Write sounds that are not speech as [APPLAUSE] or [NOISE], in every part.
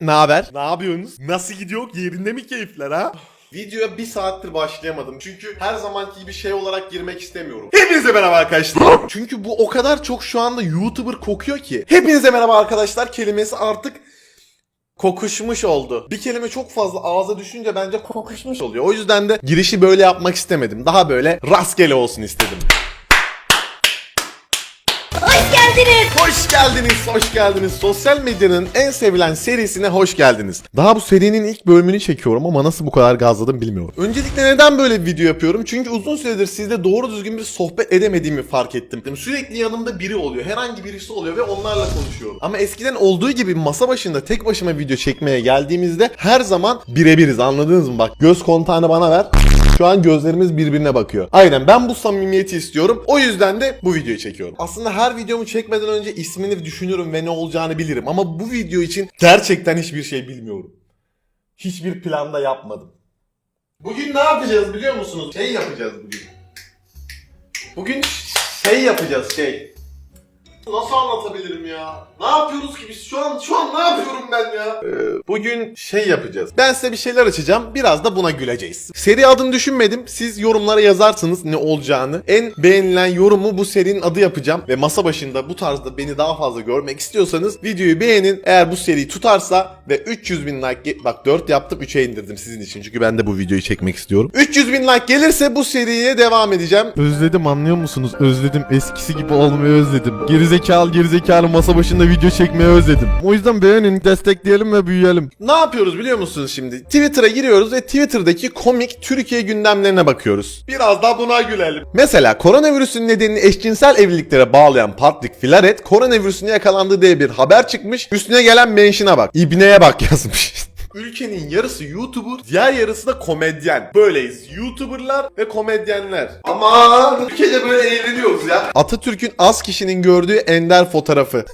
Ne haber? Ne yapıyorsunuz? Nasıl gidiyor? Yerinde mi keyifler ha? Videoya bir saattir başlayamadım. Çünkü her zamanki gibi şey olarak girmek istemiyorum. Hepinize merhaba arkadaşlar. [LAUGHS] Çünkü bu o kadar çok şu anda YouTuber kokuyor ki. Hepinize merhaba arkadaşlar kelimesi artık kokuşmuş oldu. Bir kelime çok fazla ağza düşünce bence kokuşmuş oluyor. O yüzden de girişi böyle yapmak istemedim. Daha böyle rastgele olsun istedim. Hoş geldiniz. Hoş geldiniz, hoş geldiniz. Sosyal medyanın en sevilen serisine hoş geldiniz. Daha bu serinin ilk bölümünü çekiyorum ama nasıl bu kadar gazladım bilmiyorum. Öncelikle neden böyle bir video yapıyorum? Çünkü uzun süredir sizle doğru düzgün bir sohbet edemediğimi fark ettim. Sürekli yanımda biri oluyor, herhangi birisi oluyor ve onlarla konuşuyorum. Ama eskiden olduğu gibi masa başında tek başıma video çekmeye geldiğimizde her zaman birebiriz anladınız mı? Bak göz kontağını bana ver. Şu an gözlerimiz birbirine bakıyor. Aynen ben bu samimiyeti istiyorum. O yüzden de bu videoyu çekiyorum. Aslında her videomu çekmeden önce ismini düşünürüm ve ne olacağını bilirim. Ama bu video için gerçekten hiçbir şey bilmiyorum. Hiçbir planda yapmadım. Bugün ne yapacağız biliyor musunuz? Şey yapacağız bugün. Bugün şey yapacağız şey. Nasıl anlatabilirim ya? Ne yapıyoruz ki biz? Şu an şu an ne yapıyorum ben ya? Ee, bugün şey yapacağız. Ben size bir şeyler açacağım. Biraz da buna güleceğiz. Seri adını düşünmedim. Siz yorumlara yazarsınız ne olacağını. En beğenilen yorumu bu serinin adı yapacağım. Ve masa başında bu tarzda beni daha fazla görmek istiyorsanız videoyu beğenin. Eğer bu seri tutarsa ve 300 bin like... Bak 4 yaptım 3'e indirdim sizin için. Çünkü ben de bu videoyu çekmek istiyorum. 300 bin like gelirse bu seriye devam edeceğim. Özledim anlıyor musunuz? Özledim. Eskisi gibi olmayı özledim. Gerizekalı gerizekalı masa başında video çekmeyi özledim. O yüzden beğenin, destekleyelim ve büyüyelim. Ne yapıyoruz biliyor musunuz şimdi? Twitter'a giriyoruz ve Twitter'daki komik Türkiye gündemlerine bakıyoruz. Biraz da buna gülelim. Mesela koronavirüsün nedenini eşcinsel evliliklere bağlayan Patrick Filaret koronavirüsüne yakalandı diye bir haber çıkmış. Üstüne gelen mention'a bak. İbneye bak [LAUGHS] yazmış. Ülkenin yarısı YouTuber, diğer yarısı da komedyen. Böyleyiz. YouTuberlar ve komedyenler. Ama ülkede böyle eğleniyoruz ya. Atatürk'ün az kişinin gördüğü ender fotoğrafı.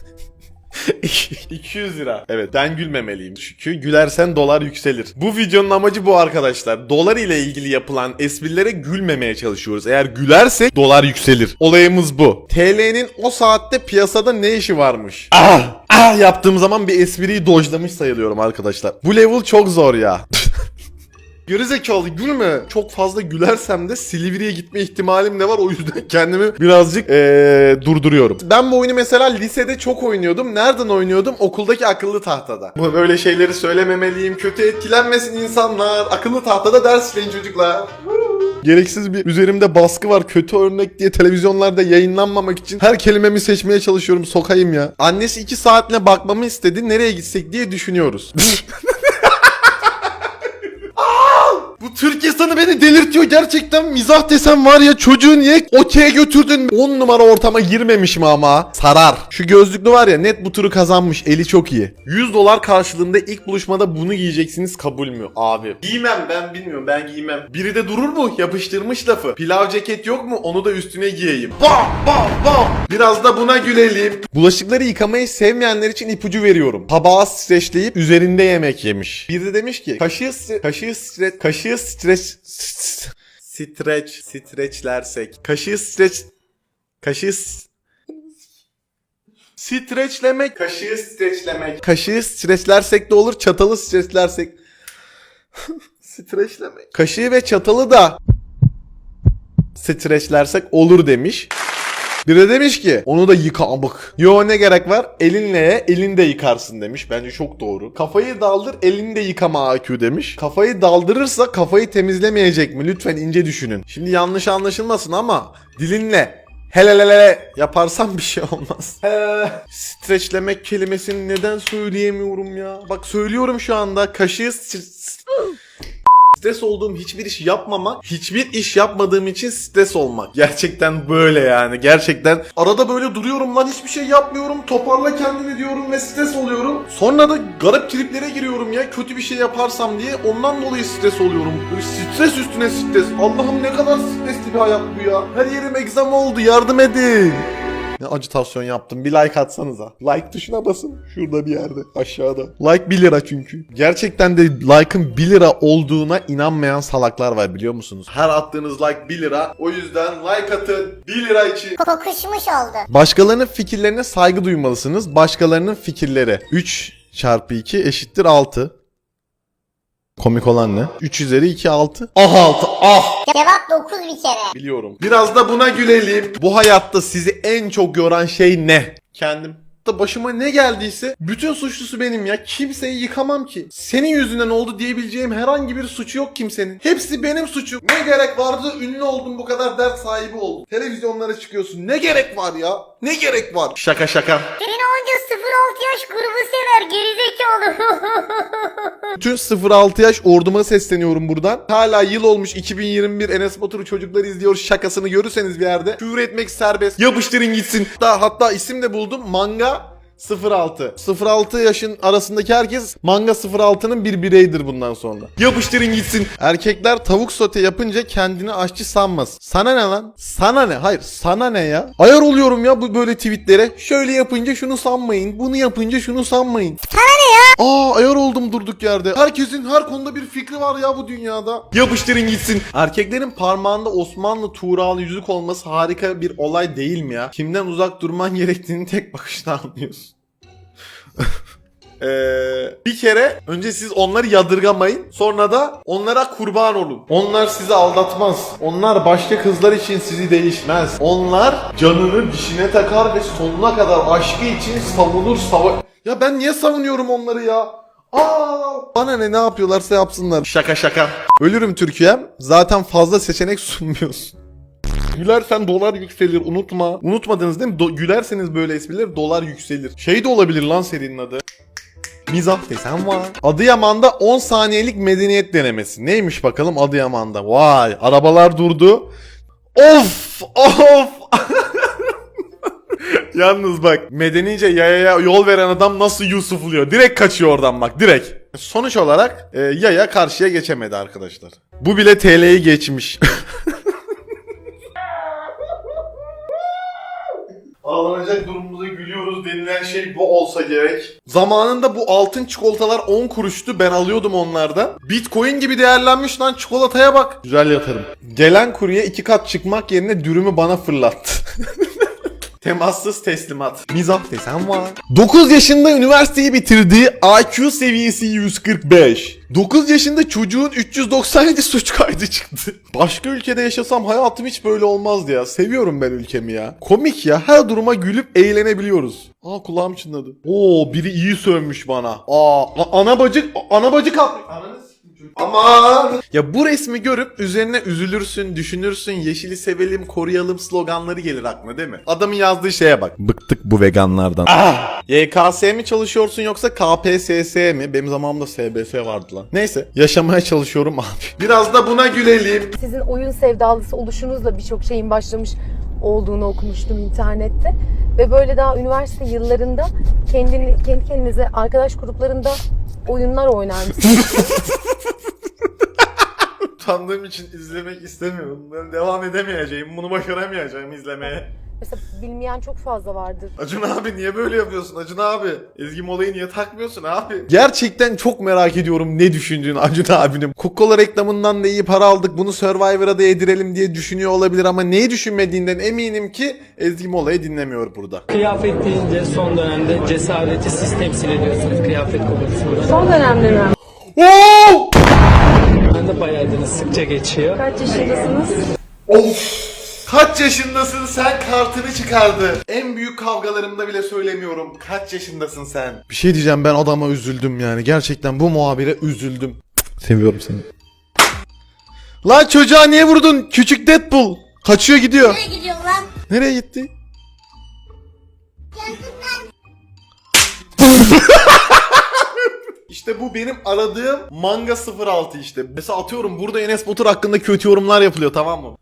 [LAUGHS] 200 lira. Evet ben gülmemeliyim çünkü gülersen dolar yükselir. Bu videonun amacı bu arkadaşlar. Dolar ile ilgili yapılan esprilere gülmemeye çalışıyoruz. Eğer gülersek dolar yükselir. Olayımız bu. TL'nin o saatte piyasada ne işi varmış? Ah! Ah yaptığım zaman bir espriyi dojlamış sayılıyorum arkadaşlar. Bu level çok zor ya. [LAUGHS] Gerizekalı gülme. Çok fazla gülersem de Silivri'ye gitme ihtimalim ne var o yüzden [LAUGHS] kendimi birazcık eee, durduruyorum. Ben bu oyunu mesela lisede çok oynuyordum. Nereden oynuyordum? Okuldaki akıllı tahtada. Böyle şeyleri söylememeliyim. Kötü etkilenmesin insanlar. Akıllı tahtada ders işleyin çocuklar. Gereksiz bir üzerimde baskı var. Kötü örnek diye televizyonlarda yayınlanmamak için her kelimemi seçmeye çalışıyorum. Sokayım ya. Annesi 2 saatle bakmamı istedi. Nereye gitsek diye düşünüyoruz. [LAUGHS] Bu Türk insanı beni delirtiyor gerçekten. Mizah desem var ya çocuğu niye okey'e götürdün? 10 numara ortama girmemiş mi ama? Sarar. Şu gözlüklü var ya net bu turu kazanmış. Eli çok iyi. 100 dolar karşılığında ilk buluşmada bunu giyeceksiniz kabul mü? Abi. Giymem ben bilmiyorum ben giymem. Biri de durur mu? Yapıştırmış lafı. Pilav ceket yok mu? Onu da üstüne giyeyim. Bam bam bam. Biraz da buna gülelim. Bulaşıkları yıkamayı sevmeyenler için ipucu veriyorum. Tabağı streçleyip üzerinde yemek yemiş. Biri de demiş ki kaşığı stre- kaşığı stre- kaşığı streç streç streçlersek kaşığı streç kaşığı streçlemek kaşığı streçlemek kaşığı streçlersek de olur çatalı streçlersek [LAUGHS] streçlemek kaşığı ve çatalı da streçlersek olur demiş. Biri de demiş ki onu da yıkamak. Yo ne gerek var? Elinle ye, elinde yıkarsın demiş. Bence çok doğru. Kafayı daldır, elini de yıkama AQ demiş. Kafayı daldırırsa kafayı temizlemeyecek mi? Lütfen ince düşünün. Şimdi yanlış anlaşılmasın ama dilinle helelelele yaparsan [LAUGHS] bir şey olmaz. Streçlemek kelimesini neden söyleyemiyorum ya? Bak söylüyorum şu anda. Kaşığı Stres olduğum hiçbir iş yapmamak, hiçbir iş yapmadığım için stres olmak. Gerçekten böyle yani. Gerçekten arada böyle duruyorum lan hiçbir şey yapmıyorum. Toparla kendini diyorum ve stres oluyorum. Sonra da garip triplere giriyorum ya. Kötü bir şey yaparsam diye. Ondan dolayı stres oluyorum. Böyle stres üstüne stres. Allah'ım ne kadar stresli bir hayat bu ya. Her yerim egzama oldu. Yardım edin. Ne acitasyon yaptım. Bir like atsanıza. Like tuşuna basın. Şurada bir yerde. Aşağıda. Like 1 lira çünkü. Gerçekten de like'ın 1 lira olduğuna inanmayan salaklar var biliyor musunuz? Her attığınız like 1 lira. O yüzden like atın. 1 lira için. Kokuşmuş oldu. Başkalarının fikirlerine saygı duymalısınız. Başkalarının fikirleri. 3 çarpı 2 eşittir 6. Komik olan ne? 3 üzeri 2 6. Ah 6 ah. Cevap 9 bir kere. Biliyorum. Biraz da buna gülelim. Bu hayatta sizi en çok yoran şey ne? Kendim. Da başıma ne geldiyse bütün suçlusu benim ya. Kimseyi yıkamam ki. Senin yüzünden oldu diyebileceğim herhangi bir suçu yok kimsenin. Hepsi benim suçum. Ne gerek vardı ünlü oldum bu kadar dert sahibi oldum. Televizyonlara çıkıyorsun. Ne gerek var ya? Ne gerek var? Şaka şaka. Senin onca 0-6 yaş grubu sever gerizekalı. [LAUGHS] Bütün 0-6 yaş orduma sesleniyorum buradan. Hala yıl olmuş 2021 Enes Batur'u çocuklar izliyor şakasını görürseniz bir yerde. Küfür etmek serbest. Yapıştırın gitsin. Hatta, hatta isim de buldum. Manga 06. 06 yaşın arasındaki herkes Manga 06'nın bir bireydir bundan sonra. Yapıştırın gitsin. Erkekler tavuk sote yapınca kendini aşçı sanmaz. Sana ne lan? Sana ne? Hayır sana ne ya? Ayar oluyorum ya bu böyle tweetlere. Şöyle yapınca şunu sanmayın. Bunu yapınca şunu sanmayın. Aa ayar oldum durduk yerde. Herkesin her konuda bir fikri var ya bu dünyada. Yapıştırın gitsin. Erkeklerin parmağında Osmanlı Tuğralı yüzük olması harika bir olay değil mi ya? Kimden uzak durman gerektiğini tek bakışta anlıyorsun. [LAUGHS] Ee, bir kere önce siz onları yadırgamayın. Sonra da onlara kurban olun. Onlar sizi aldatmaz. Onlar başka kızlar için sizi değişmez. Onlar canını dişine takar ve sonuna kadar aşkı için savunur sava... Ya ben niye savunuyorum onları ya? Aa, bana ne ne yapıyorlarsa yapsınlar. Şaka şaka. Ölürüm Türkiye'm. Zaten fazla seçenek [LAUGHS] sunmuyorsun. Gülersen dolar yükselir unutma. Unutmadınız değil mi? Do- gülerseniz böyle espriler dolar yükselir. Şey de olabilir lan serinin adı. Mizah desen var. Adıyaman'da 10 saniyelik medeniyet denemesi. Neymiş bakalım Adıyaman'da? Vay arabalar durdu. Of of. [LAUGHS] Yalnız bak medenice yayaya yol veren adam nasıl Yusufluyor. Direkt kaçıyor oradan bak direkt. Sonuç olarak e, yaya karşıya geçemedi arkadaşlar. Bu bile TL'yi geçmiş. [LAUGHS] Ağlanacak durumumuza gülüyoruz denilen şey bu olsa gerek. Zamanında bu altın çikolatalar 10 kuruştu ben alıyordum onlardan. Bitcoin gibi değerlenmiş lan çikolataya bak. Güzel yatırım. Gelen kurye iki kat çıkmak yerine dürümü bana fırlattı. [LAUGHS] Temassız teslimat. Mizah desen var. 9 yaşında üniversiteyi bitirdiği IQ seviyesi 145. 9 yaşında çocuğun 397 suç kaydı çıktı. Başka ülkede yaşasam hayatım hiç böyle olmazdı ya. Seviyorum ben ülkemi ya. Komik ya. Her duruma gülüp eğlenebiliyoruz. Aa kulağım çınladı. Oo biri iyi sövmüş bana. Aa ana bacık ana bacık atmış. Ananı. Aman. Ya bu resmi görüp üzerine üzülürsün, düşünürsün, yeşili sevelim, koruyalım sloganları gelir aklına değil mi? Adamın yazdığı şeye bak. Bıktık bu veganlardan. Ah! YKS mi çalışıyorsun yoksa KPSS mi? Benim zamanımda SBS vardı lan. Neyse yaşamaya çalışıyorum [LAUGHS] abi. Biraz da buna gülelim. Sizin oyun sevdalısı oluşunuzla birçok şeyin başlamış olduğunu okumuştum internette. Ve böyle daha üniversite yıllarında kendini, kendi kendinize arkadaş gruplarında oyunlar oynar mısınız? [LAUGHS] Utandığım için izlemek istemiyorum. Ben devam edemeyeceğim. Bunu başaramayacağım izlemeye. Mesela bilmeyen çok fazla vardır. Acun abi niye böyle yapıyorsun Acun abi? Ezgi Mola'yı niye takmıyorsun abi? Gerçekten çok merak ediyorum ne düşündüğünü Acun abinin. Coca-Cola reklamından da iyi para aldık bunu Survivor'a da yedirelim diye düşünüyor olabilir ama neyi düşünmediğinden eminim ki Ezgi Mola'yı dinlemiyor burada. Kıyafet deyince son dönemde cesareti siz temsil ediyorsunuz kıyafet konusunda. Son dönemde mi? Oo! Ben de bayağı sıkça geçiyor. Kaç yaşındasınız? Of! Kaç yaşındasın sen kartını çıkardı. En büyük kavgalarımda bile söylemiyorum. Kaç yaşındasın sen? Bir şey diyeceğim ben adama üzüldüm yani. Gerçekten bu muhabire üzüldüm. Seviyorum seni. Lan çocuğa niye vurdun? Küçük Deadpool. Kaçıyor gidiyor. Nereye gidiyorsun lan? Nereye gitti? [LAUGHS] İşte bu benim aradığım manga 06 işte. Mesela atıyorum burada Enes Batur hakkında kötü yorumlar yapılıyor tamam mı?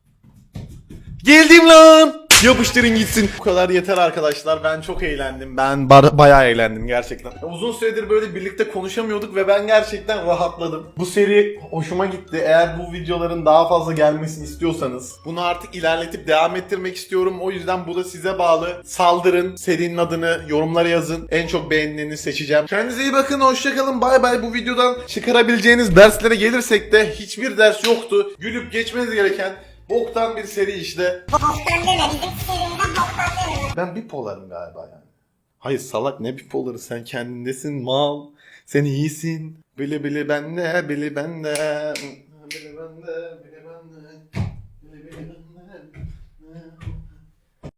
Geldim lan. Yapıştırın gitsin. Bu kadar yeter arkadaşlar. Ben çok eğlendim. Ben bar- bayağı eğlendim gerçekten. Uzun süredir böyle birlikte konuşamıyorduk ve ben gerçekten rahatladım. Bu seri hoşuma gitti. Eğer bu videoların daha fazla gelmesini istiyorsanız bunu artık ilerletip devam ettirmek istiyorum. O yüzden bu da size bağlı. Saldırın. Serinin adını yorumlara yazın. En çok beğenilerini seçeceğim. Kendinize iyi bakın. Hoşçakalın. Bay bay. Bu videodan çıkarabileceğiniz derslere gelirsek de hiçbir ders yoktu. Gülüp geçmeniz gereken boktan bir seri işte. Boktan deme bizim serimizden boktan deme. Ben bipolarım galiba yani. Hayır salak ne bipoları sen kendindesin mal. Sen iyisin. Bili bili bende bili bende. Bili bende bili